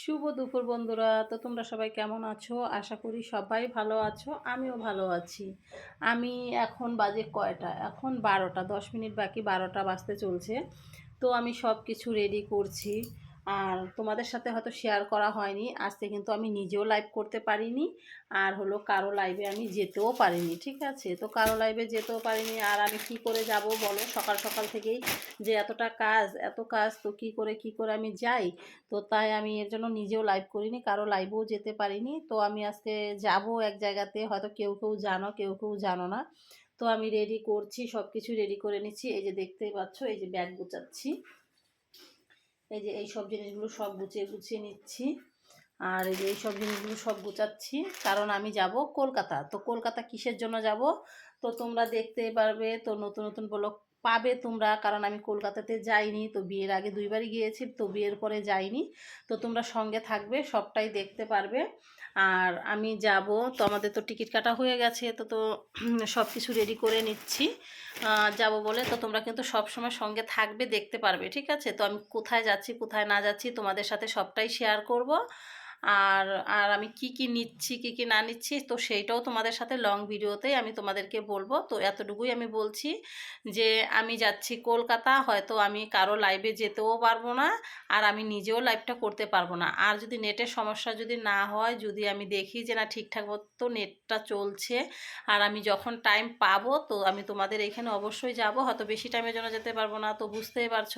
শুভ দুপুর বন্ধুরা। তো তোমরা সবাই কেমন আছো? আশা করি সবাই ভালো আছো, আমিও ভালো আছি। আমি এখন বাজে কয়টা? এখন বারোটা, দশ মিনিট বাকি বারোটা বাজতে চলছে। তো আমি সব কিছু রেডি করছি। আর তোমাদের সাথে হয়তো শেয়ার করা হয়নি। আজকে কিন্তু আমি নিজেও লাইভ করতে পারিনি আর হলো কারও লাইভে আমি যেতেও পারিনি, ঠিক আছে? তো কারও লাইভে যেতেও পারিনি আর আমি কি করে যাব বলো? সকাল সকাল থেকেই যে এতটা কাজ, এত কাজ, তো কি করে কি করে আমি যাই? তো তাই আমি এর জন্য নিজেও লাইভ করিনি, কারও লাইভেও যেতে পারিনি। তো আমি আজকে যাব এক জায়গাতে, হয়তো কেউ কেউ জানো, কেউ কেউ জানো না। তো আমি রেডি করছি সব কিছু রেডি করে নিচ্ছি। এই যে দেখতেই পাচ্ছ, এই যে ব্যাগ গুছাচ্ছি। এই যে এই সব জিনিসগুলো সব গুছিয়ে গুছিয়ে নিচ্ছি। আর এই যে এই সব জিনিসগুলো সব গুছাচ্ছি। কারণ আমি যাব কলকাতা। তো কলকাতা কিসের জন্য যাব? তো তোমরা দেখতে পারবে। তো নতুন নতুন ব্লগ পাবে তোমরা। কারণ আমি কলকাতাতে যাইনি, তো বিয়ের আগে দুইবারই গিয়েছি, তো বিয়ের পরে যাইনি। তো তোমরা সঙ্গে থাকবে, সবটাই দেখতে পারবে। আর আমি যাব, তো আমাদের তো টিকিট কাটা হয়ে গেছে, তো তো সব কিছু রেডি করে নিচ্ছি। যাব বলে, তো তোমরা কিন্তু সব সময় সঙ্গে থাকবে, দেখতে পারবে, ঠিক আছে? তো আমি কোথায় যাচ্ছি, কোথায় না যাচ্ছি তোমাদের সাথে সবটাই শেয়ার করব। আর আর আমি কি কি নিচ্ছি, কি কি না নিচ্ছি, তো সেইটাও তোমাদের সাথে লং ভিডিওতেই আমি তোমাদেরকে বলব। তো এতটুকুই আমি বলছি যে, আমি যাচ্ছি কলকাতা, হয়তো আমি কারও লাইভে যেতেও পারব না, আর আমি নিজেও লাইভটা করতে পারব না। আর যদি নেটের সমস্যা যদি না হয়, যদি আমি দেখি যে না ঠিকঠাক মতো নেটটা চলছে, আর আমি যখন টাইম পাবো, তো আমি তোমাদের এখানে অবশ্যই যাব। হয়তো বেশি টাইমের জন্য যেতে পারব না, তো বুঝতেই পারছ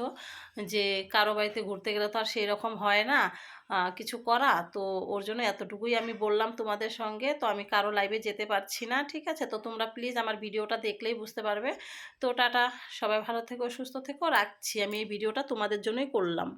যে, কারও বাড়িতে ঘুরতে গেলে তো আর সেই রকম হয় না। কিছু করা। তো ওর জন্য এতটুকুই আমি বললাম তোমাদের সঙ্গে। তো আমি কারও লাইভে যেতে পারছি না, ঠিক আছে? তো তোমরা প্লিজ আমার ভিডিওটা দেখলেই বুঝতে পারবে। তো টাটা, সবাই ভালো থেকো, সুস্থ থেকো। রাখছি আমি এই ভিডিওটা তোমাদের জন্যই করলাম।